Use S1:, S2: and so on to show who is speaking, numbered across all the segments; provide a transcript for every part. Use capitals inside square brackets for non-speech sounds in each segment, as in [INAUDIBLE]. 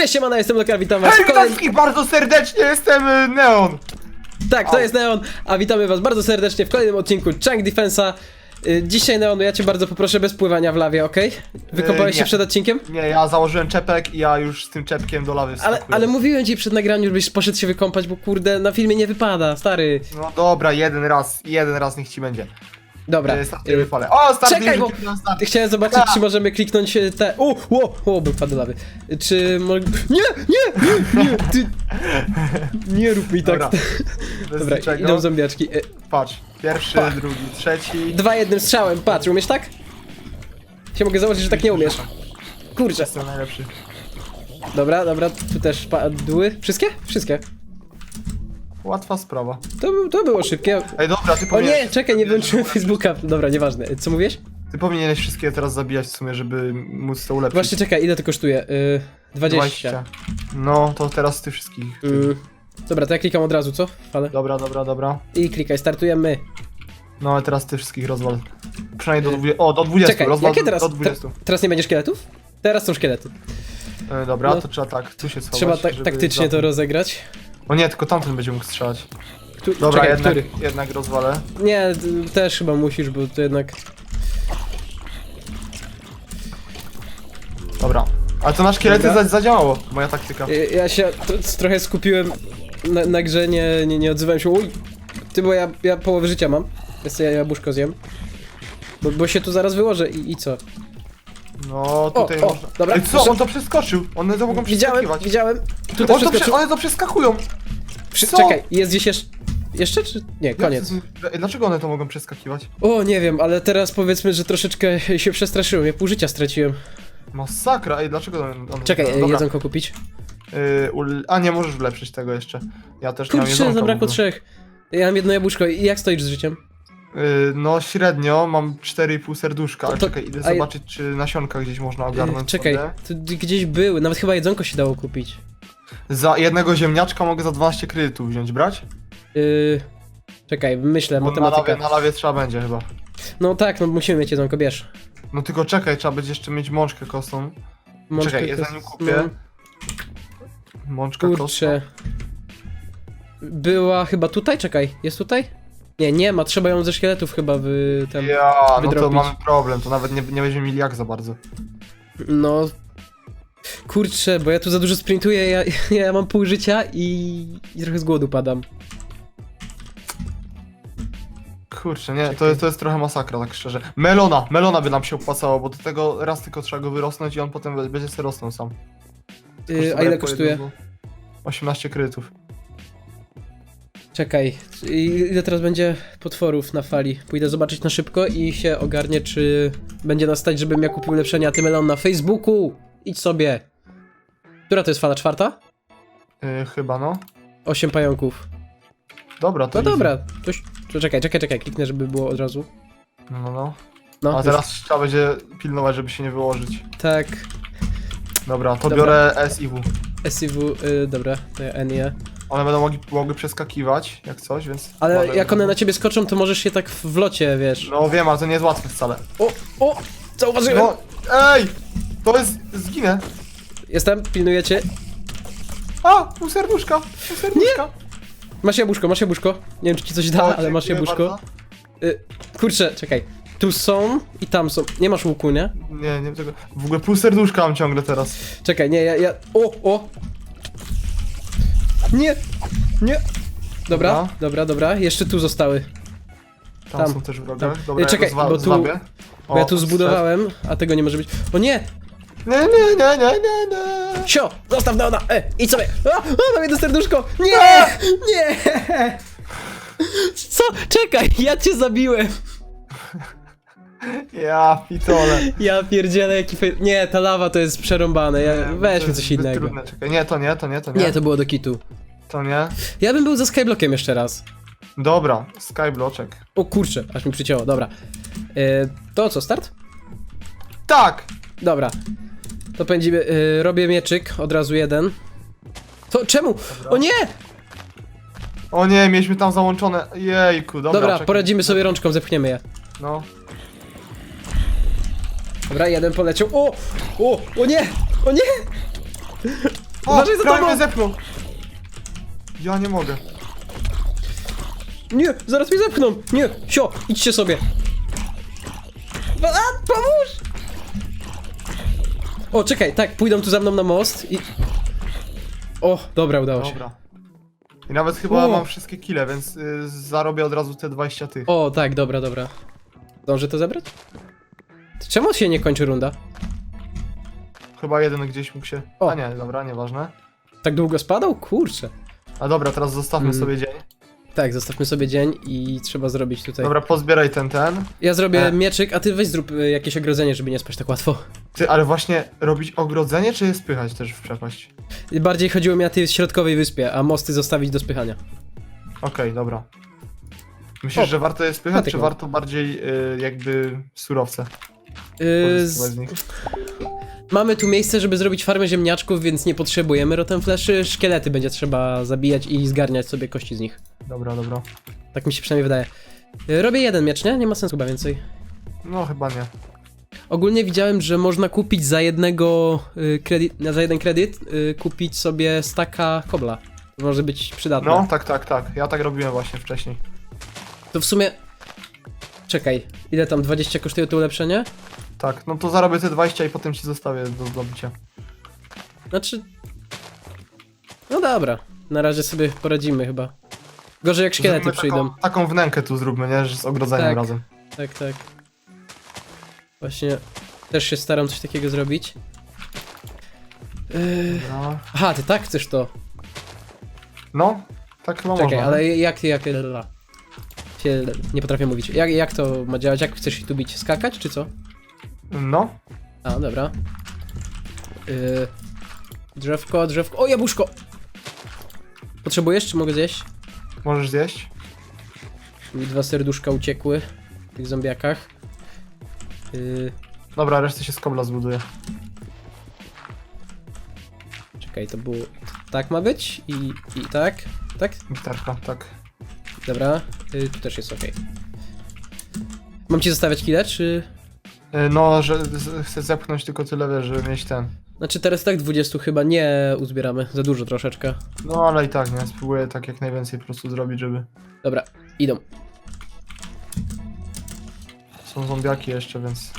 S1: Cześć, siemana, jestem Lokal, witam was
S2: Hej,
S1: w
S2: witam wszystkich bardzo serdecznie, jestem y, Neon.
S1: Tak, to jest Neon, a witamy was bardzo serdecznie w kolejnym odcinku Chunk Defensa. Y, Dzisiaj, Neon, ja cię bardzo poproszę bez pływania w lawie, okej? Wykąpałeś
S2: nie.
S1: się przed odcinkiem?
S2: Nie, ja założyłem czepek i ja już z tym czepkiem do lawy
S1: Ale,
S2: wskakuję.
S1: ale mówiłem ci przed nagraniem, żebyś poszedł się wykąpać, bo kurde, na filmie nie wypada, stary.
S2: No dobra, jeden raz, jeden raz niech ci będzie.
S1: Dobra.
S2: Wypalę. O, startuję,
S1: Czekaj, bo
S2: start.
S1: chciałem zobaczyć,
S2: Tak.
S1: czy możemy kliknąć e, te... O, o, o, był padł do lawy. Czy... Mo... Nie, nie, nie, nie, ty... Nie rób mi tak.
S2: Dobra. [LAUGHS] Bez
S1: Dobra,
S2: niczego.
S1: idą zombiaczki. E,
S2: Patrz, pierwszy,
S1: Pach.
S2: drugi, trzeci.
S1: Dwa jednym strzałem, patrz, umiesz tak? Się mogę założyć, że tak nie umiesz. Kurczę.
S2: Jestem najlepszy.
S1: Dobra, dobra, tu też padły. Wszystkie? Wszystkie.
S2: Łatwa sprawa.
S1: To, to było szybkie.
S2: Ej, dobra, ty
S1: O
S2: powinieneś...
S1: nie, czekaj, nie wyłączyłem Facebooka. Dobra, nieważne. Co mówiłeś?
S2: Ty powinieneś wszystkie teraz zabijać w sumie, żeby móc to ulepszyć.
S1: Właśnie czekaj, ile to kosztuje? Yy, 20.
S2: No, to teraz ty wszystkich.
S1: Yy, dobra, to ja klikam od razu, co? Ale.
S2: Dobra, dobra, dobra.
S1: I klikaj, startujemy.
S2: No, a teraz ty wszystkich rozwal. Przynajmniej do 20. O, do 20.
S1: Czekaj,
S2: rozwal
S1: jakie teraz?
S2: do 20.
S1: Te, teraz nie będzie szkieletów? Teraz są szkielety.
S2: E, dobra,
S1: No.
S2: to trzeba tak, tu się schować.
S1: Trzeba tak,
S2: żeby
S1: taktycznie to rozegrać.
S2: O nie, tylko tamten będzie mógł strzelać.
S1: Tu,
S2: Dobra,
S1: czekaj,
S2: jednak,
S1: który?
S2: jednak rozwalę.
S1: Nie, d- też chyba musisz, bo to jednak...
S2: Dobra. Ale to na szkielety
S1: Dobra.
S2: za, zadziałało, moja taktyka.
S1: Y, Ja się tro- trochę skupiłem na, na grze, nie, nie, nie odzywałem się. Uj! Ty, bo ja, ja połowę życia mam. Ja jabłuszko zjem. Bo, bo się tu zaraz wyłożę i, i co?
S2: No, tutaj
S1: o,
S2: można...
S1: dobra,
S2: Ej, co? On to przeskoczył! One to mogą
S1: Widziałem,
S2: przeskakiwać.
S1: widziałem. Tutaj
S2: to
S1: wszystko...
S2: prze... One to przeskakują! Co?
S1: Czekaj, jest gdzieś jeszcze... Jeszcze czy... Nie, koniec.
S2: Dlaczego one to mogą przeskakiwać?
S1: O, nie wiem, ale teraz powiedzmy, że troszeczkę [LAUGHS] się przestraszyłem. Ja pół życia straciłem.
S2: Masakra, ej, dlaczego one... one
S1: Czekaj,
S2: Dobra.
S1: jedzonko kupić.
S2: Yy, ul... A nie, możesz wlepszyć tego jeszcze. Ja też nie mam
S1: Kurczę,
S2: jedzonka w
S1: zabrakło
S2: ogóle.
S1: trzech. Ja mam jedno jabłuszko. I jak stoisz z życiem?
S2: Yy, no średnio, mam 4,5 serduszka, ale
S1: To-
S2: czekaj, idę
S1: a je-
S2: zobaczyć czy nasionka gdzieś można
S1: Yy,
S2: ogarnąć
S1: czekaj,
S2: sobie.
S1: tu gdzieś były. Nawet chyba jedzonko się dało kupić.
S2: Za jednego ziemniaczka mogę za 12 kredytów wziąć, brać?
S1: Yy, czekaj, myślę,
S2: Bo na
S1: matematyka.
S2: lawie, na lawie trzeba będzie chyba.
S1: No tak, no musimy mieć jedzonko, bierz.
S2: No tylko czekaj, trzeba będzie jeszcze mieć mączkę kostą.
S1: Mączkę
S2: czekaj, ja
S1: kos-
S2: zanim kupię.
S1: no,
S2: Mączka
S1: Kurczę. Była chyba tutaj? Czekaj, jest tutaj? Nie, nie ma, trzeba ją ze szkieletów chyba wy...
S2: kostą.
S1: tam...
S2: Ja, no to
S1: wydrobić.
S2: mamy problem, to nawet nie, nie będziemy mieli jak za bardzo.
S1: No... Kurczę, bo ja tu za dużo sprintuję, ja, [LAUGHS] ja mam pół życia i, i trochę z głodu padam.
S2: Kurczę, nie, to to jest trochę masakra, tak szczerze. Melona, melona by nam się opłacało, bo do tego raz tylko trzeba go wyrosnąć i on potem będzie sobie rosnął sam.
S1: Yy, a ile kosztuje?
S2: jednym, bo 18 kredytów.
S1: Czekaj, i ile teraz będzie potworów na fali? Pójdę zobaczyć na szybko i się ogarnię, czy będzie nas stać, żebym ja kupił ulepszenia a ty melon na Facebooku. Idź sobie. Która to jest fala? Czwarta?
S2: Yy, chyba no.
S1: Osiem pająków.
S2: Dobra, to
S1: No
S2: easy.
S1: dobra, to, to czekaj, czekaj, czekaj, kliknę, żeby było od razu.
S2: No, no, no.
S1: No,
S2: A teraz trzeba będzie pilnować, żeby się nie wyłożyć.
S1: Tak,
S2: Dobra, to
S1: Dobra.
S2: biorę S i W.
S1: SIW, y, dobra, to ja NIE.
S2: One będą mogli, mogły przeskakiwać, jak coś, więc...
S1: Ale
S2: może-
S1: jak one na ciebie skoczą, to możesz się tak w w locie, wiesz.
S2: No wiem, ale to nie jest łatwe wcale.
S1: O, o, zauważyłem!
S2: No, ej! To jest... zginę.
S1: Jestem, pilnujecie.
S2: A! Pół serduszka! Pół serduszka!
S1: Masz jabłuszko, masz jabłuszko. Nie wiem, czy ci coś da,
S2: O,
S1: ale masz
S2: dziękuję
S1: jabłuszko.
S2: bardzo.
S1: Y, kurczę, czekaj. Tu są i tam są. Nie masz łuku, nie?
S2: Nie, nie tego. W ogóle pół serduszka mam ciągle teraz.
S1: Czekaj, nie, ja, ja... O, o! Nie! Nie! Dobra,
S2: Dobra.
S1: dobra, dobra. Jeszcze tu zostały.
S2: Tam,
S1: Tam,
S2: są też wroga.
S1: tam.
S2: Dobra,
S1: czekaj,
S2: ja go zwa-
S1: bo tu-
S2: zwabię.
S1: Bo ja
S2: O,
S1: tu zbudowałem, a tego nie może być. O nie!
S2: Nie, nie, nie, nie, nie, nie.
S1: Sio! Zostaw Neona! E, idź sobie! A, a, mam jedno serduszko! Nie! Nie! Co? Czekaj, ja cię zabiłem!
S2: Ja, pitole.
S1: Ja pierdzielę jaki fej... Nie, ta lawa to jest przerąbane, ja...
S2: Nie, to
S1: weźmy
S2: jest
S1: coś
S2: zbyt
S1: innego.
S2: Trudne. Czekaj, nie, to nie, to nie, to nie.
S1: Nie, to było do kitu.
S2: To nie.
S1: Ja bym był za Skyblockiem jeszcze raz.
S2: Dobra, skybloczek.
S1: O kurczę, aż mi przycięło, dobra. E, to co, start?
S2: Tak!
S1: Dobra. To pędzimy, e, robię mieczyk, od razu jeden. To czemu? O nie!
S2: O nie, mieliśmy tam załączone. Jejku, dobra.
S1: Dobra,
S2: czekaj.
S1: poradzimy sobie rączką, zepchniemy je.
S2: No.
S1: Dobra, jeden poleciał. O! O! O nie! O nie!
S2: O,
S1: Uważaj za
S2: prawie
S1: tobą!
S2: mnie zepnął! Ja nie mogę.
S1: Nie, zaraz mnie zepchną! Nie, sio, idźcie sobie! A, pomóż! O, czekaj, tak, pójdą tu za mną na most i... O, dobra, udało się.
S2: Dobra. I nawet chyba
S1: O.
S2: mam wszystkie kile, więc y, zarobię od razu te 20 tych.
S1: O, tak, dobra, dobra. Dąży to zebrać? Czemu się nie kończy runda?
S2: Chyba jeden gdzieś mógł się...
S1: O.
S2: A nie, dobra, nieważne.
S1: Tak długo spadał? Kurczę.
S2: A dobra, teraz zostawmy
S1: Mm.
S2: sobie dzień.
S1: Tak, zostawmy sobie dzień i trzeba zrobić tutaj.
S2: Dobra, pozbieraj ten, ten.
S1: Ja zrobię
S2: E.
S1: mieczyk, a ty weź zrób y, jakieś ogrodzenie, żeby nie spać tak łatwo.
S2: Ty, ale właśnie robić ogrodzenie, czy je spychać też w przepaść?
S1: Bardziej chodziło mi o tej środkowej wyspie, a mosty zostawić do spychania.
S2: Okej, dobra. Myślisz,
S1: O,
S2: że warto je spychać,
S1: patyk
S2: czy
S1: mam.
S2: warto bardziej y, jakby surowce?
S1: Yy,
S2: pozyskiwać
S1: z...
S2: z nich?
S1: Mamy tu miejsce, żeby zrobić farmę ziemniaczków, więc nie potrzebujemy rotem fleszy. Szkielety będzie trzeba zabijać i zgarniać sobie kości z nich.
S2: Dobra, dobra.
S1: Tak mi się przynajmniej wydaje. Yy, Robię jeden miecz, nie? Nie ma sensu chyba więcej.
S2: No chyba nie.
S1: Ogólnie widziałem, że można kupić za jednego y, kredyt, za jeden kredyt y, kupić sobie staka kobla. To może być przydatne.
S2: No, tak, tak, tak. Ja tak robiłem właśnie wcześniej.
S1: To w sumie... Czekaj, ile tam 20 kosztuje to ulepszenie?
S2: Tak, no to zarobię te 20 i potem ci zostawię do zdobycia.
S1: Znaczy... No dobra, na razie sobie poradzimy chyba. Gorzej jak szkielety
S2: Zróbmy
S1: przyjdą.
S2: Taką, taką wnękę tu zróbmy, nie? Że z ogrodzeniem
S1: Tak.
S2: razem.
S1: Tak, tak. Właśnie też się staram coś takiego zrobić. Yy...
S2: No,
S1: Aha, ty tak chcesz to.
S2: no tak chyba
S1: Czekaj,
S2: można.
S1: ale jak, jak, la, się, nie potrafię mówić. Jak, jak to ma działać? Jak chcesz się tu bić? Skakać, czy co?
S2: No,
S1: A, dobra. Yy, drzewko, drzewko. O, jabłuszko! Potrzebujesz, czy mogę zjeść?
S2: możesz zjeść.
S1: Mi dwa serduszka uciekły w tych zombiakach. Yy,
S2: Dobra, resztę się z kobla zbuduje.
S1: czekaj, to było... Tak ma być? I, i tak? Tak?
S2: Gitarka, tak.
S1: Dobra, yy, tu też jest ok. Mam ci zostawiać chwilę, czy...
S2: Y, No, że z- chcę zepchnąć tylko tyle, wiesz, żeby mieć ten.
S1: Znaczy teraz tak 20 chyba nie uzbieramy, za dużo troszeczkę.
S2: No, ale i tak, nie? Spróbuję tak jak najwięcej po prostu zrobić, żeby...
S1: Dobra, idą.
S2: Są zombiaki jeszcze, więc...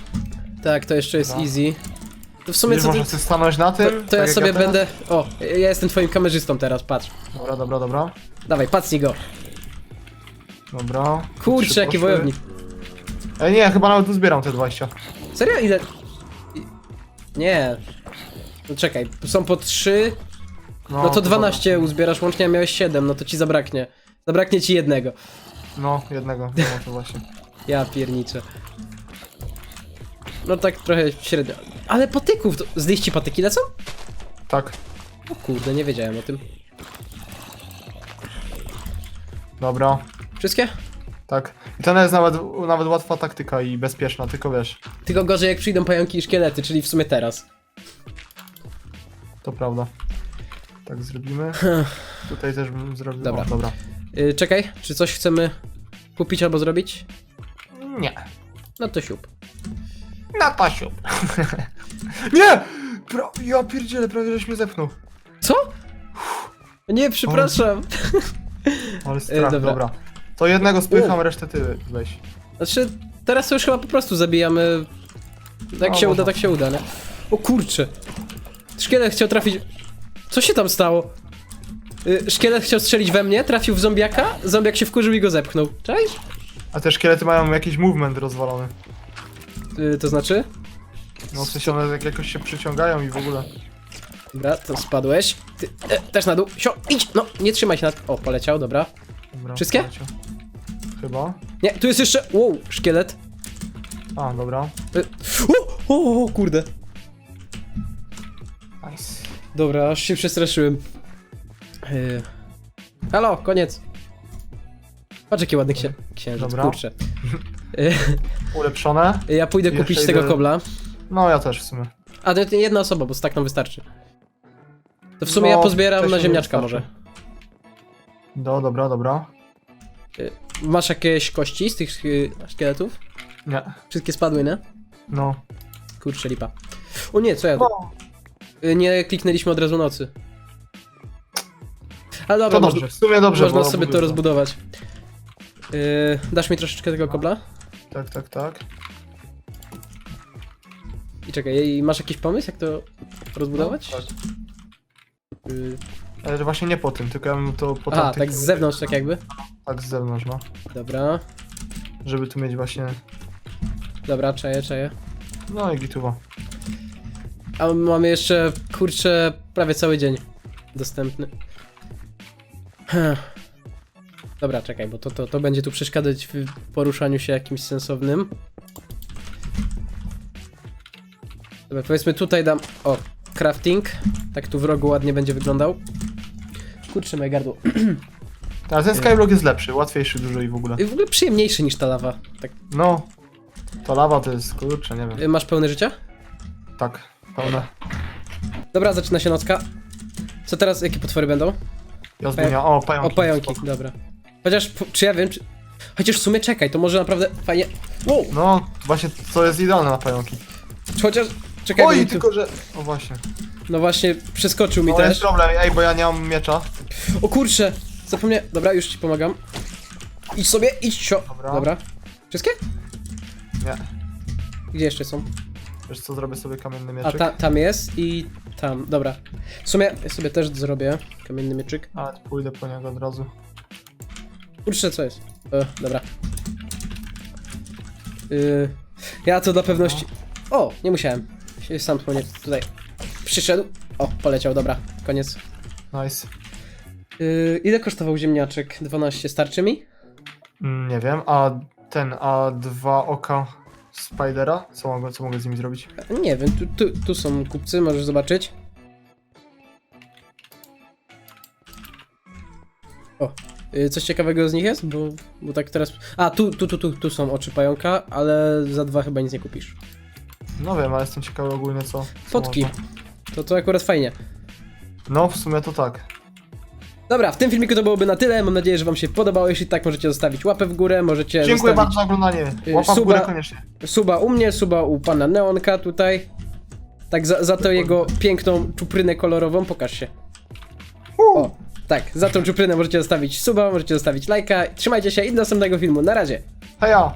S1: Tak, to jeszcze jest
S2: Dobra.
S1: easy. To w sumie
S2: Wiesz,
S1: co ty...
S2: może stanąć na
S1: To,
S2: tym?
S1: to
S2: tak
S1: ja
S2: jak
S1: sobie
S2: teraz?
S1: będę... O, ja jestem twoim kamerzystą teraz, patrz.
S2: Dobra, dobra, dobra.
S1: Dawaj, pacnij go.
S2: Dobra.
S1: Kurczę, jaki
S2: poszły.
S1: wojownik.
S2: Ej, nie, chyba nawet uzbieram te 20.
S1: Serio? Ile? I- Nie. No czekaj, są po 3, no to 12 uzbierasz łącznie, a miałeś 7, no to ci zabraknie. Zabraknie ci jednego.
S2: dobra. No, jednego, no to właśnie.
S1: Ja pierniczę. No tak trochę średnio. Ale patyków, to... z liści patyki lecą?
S2: Tak,
S1: O kurde, nie wiedziałem o tym.
S2: dobra.
S1: Wszystkie?
S2: Tak. I to jest nawet, nawet łatwa taktyka i bezpieczna, tylko wiesz,
S1: Tylko gorzej jak przyjdą pająki i szkielety, czyli w sumie teraz.
S2: to prawda. Tak zrobimy. Tutaj też bym zrobił.
S1: Dobra.
S2: O, dobra.
S1: Yy, czekaj, czy coś chcemy kupić albo zrobić?
S2: Nie.
S1: No to siup.
S2: Na pasiu. [LAUGHS] nie! Pra ja pierdzielę, prawie żeś mnie zepchnął.
S1: Co? Nie, przepraszam.
S2: Ale [LAUGHS] strach,
S1: dobra.
S2: dobra. To jednego spycham, resztę ty weź.
S1: Znaczy, teraz to już chyba po prostu zabijamy. Jak
S2: No,
S1: się
S2: można.
S1: uda, tak się uda, nie? O kurcze. Szkielet chciał trafić. Co się tam stało? Y, Szkielet chciał strzelić we mnie, trafił w zombiaka, zombiak się wkurzył i go zepchnął. Cześć?
S2: A te szkielety mają jakiś movement rozwalony.
S1: Y, to znaczy?
S2: No w sensie one jak jakoś się przyciągają i w ogóle.
S1: Dobra, to spadłeś. Ty, e, też na dół. Sio, idź! No, nie trzymaj się na... O, poleciał, dobra.
S2: Dobra,
S1: Wszystkie?
S2: poleciał. Chyba.
S1: Nie, tu jest jeszcze... Wow, szkielet.
S2: A, dobra.
S1: Y, o, o, o, kurde.
S2: Nice.
S1: Dobra, aż się przestraszyłem. Yy. Halo, koniec. Patrz jaki ładny księ księżyc,
S2: Dobra.
S1: kurczę. [LAUGHS]
S2: Ulepszone.
S1: ja pójdę
S2: Jeszcze
S1: kupić tego
S2: idę-
S1: kobla.
S2: No ja też w sumie.
S1: A to jedna osoba, bo tak nam wystarczy. To w sumie
S2: No,
S1: ja pozbieram na ziemniaczka
S2: wystarczy.
S1: może.
S2: Do, dobra, dobra.
S1: Yy, masz jakieś kości z tych yy, szkieletów?
S2: Nie.
S1: Wszystkie spadły, nie?
S2: No.
S1: Kurczę, lipa. O nie, co ja...
S2: No.
S1: Nie kliknęliśmy od razu nocy. Ale
S2: To
S1: dobra,
S2: dobrze,
S1: można,
S2: w sumie dobrze.
S1: można
S2: bo
S1: sobie to rozbudować. Yy, dasz mi troszeczkę tego kobla?
S2: Tak, tak, tak.
S1: I czekaj, i masz jakiś pomysł, jak to rozbudować?
S2: No, tak.
S1: Yy,
S2: Ale właśnie nie po tym, tylko ja bym to po
S1: aha,
S2: tamtych-
S1: tak z zewnątrz, tak jakby.
S2: Tak, z zewnątrz, no.
S1: Dobra,
S2: Żeby tu mieć właśnie...
S1: dobra, czaję, czaję.
S2: No i gituwa.
S1: A mamy jeszcze, kurczę, prawie cały dzień dostępny. Dobra, czekaj, bo to, to, to będzie tu przeszkadzać w poruszaniu się jakimś sensownym. Dobra, powiedzmy tutaj dam... O, crafting. Tak tu w rogu ładnie będzie wyglądał. Kurczę, moje gardło. [CLEARS THROAT]
S2: Ale ten skyblock jest lepszy, łatwiejszy dużo i w ogóle.
S1: I w ogóle przyjemniejszy niż ta lawa. Tak.
S2: No. To lawa to jest, kurczę, nie wiem.
S1: Y, Masz pełne życia?
S2: Tak, pełne.
S1: Dobra, zaczyna się nocka. Co teraz, jakie potwory będą?
S2: Ja zmieniam, o, pająki.
S1: O, pająki, dobra. Chociaż, czy ja wiem, czy... Chociaż w sumie czekaj, to może naprawdę fajnie... Wow!
S2: No, właśnie to jest idealne na pająki.
S1: Chociaż... Czekaj, bo mi
S2: Oj,
S1: tu...
S2: tylko że... O właśnie.
S1: No właśnie, przeskoczył mi
S2: No
S1: też.
S2: jest problem, ej, bo ja nie mam miecza.
S1: O kurczę! Zapomniałem... Dobra, już ci pomagam. Idź sobie, idź sio...
S2: Dobra.
S1: Dobra. Wszystkie?
S2: Nie.
S1: Gdzie jeszcze są?
S2: Wiesz co, zrobię sobie kamienny
S1: A
S2: mieczyk.
S1: ta, tam jest i tam, dobra. W sumie ja sobie też zrobię kamienny mieczyk.
S2: Ale pójdę po niego od razu.
S1: Kurczę, co jest? E, dobra. Yy, ja to dla pewności... O, nie musiałem. Się Sam tutaj przyszedł. O, poleciał, dobra, koniec.
S2: Nice.
S1: Yy, ile kosztował ziemniaczek? 12, starczy mi?
S2: Mm, nie wiem, a ten, a dwa oka Spidera? Co mogę, co mogę z nimi zrobić?
S1: Nie wiem, tu, tu, tu są kupcy, możesz zobaczyć. O, coś ciekawego z nich jest? Bo, bo tak teraz... A, tu, tu, tu, tu, tu są oczy pająka, ale za dwa chyba nic nie kupisz.
S2: No wiem, ale jestem ciekawy ogólnie co. co
S1: Fotki.
S2: można.
S1: To, to akurat fajnie.
S2: No, w sumie to tak.
S1: Dobra, w tym filmiku to byłoby na tyle. Mam nadzieję, że Wam się podobało. Jeśli tak, możecie zostawić łapę w górę, możecie
S2: Dziękuję bardzo za oglądanie.
S1: y,
S2: Łapa w
S1: suba.
S2: górę koniecznie.
S1: suba u mnie, suba u pana Neonka tutaj. Tak, za, za to jego piękną czuprynę kolorową. Pokaż się. O, tak, za tą czuprynę możecie zostawić suba, możecie zostawić lajka. Trzymajcie się i do następnego filmu. Na razie.
S2: Heja!